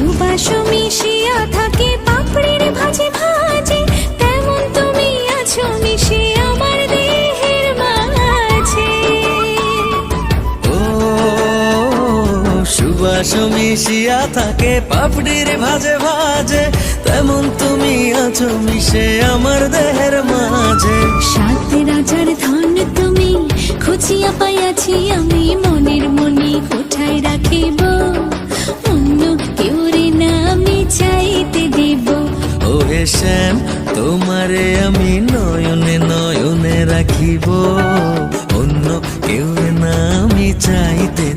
সুবাস মিশিয়া থাকে পাপড়ির ভাজে ভাজে। তেমন তুমি আছো মিশে আমার দেহের মাঝে। ও সুবাস মিশিয়া থাকে পাপড়ির ভাজে ভাজে। তেমন তুমি আছো মিশে আমার দেহের মাঝে। সাত রাজার ধন তুমি খুঁজিয়া পাইয়াছি আমি। মনের মনে কোঠায় রাখিব? চাহিব অন্য কেউ নামি চাইতে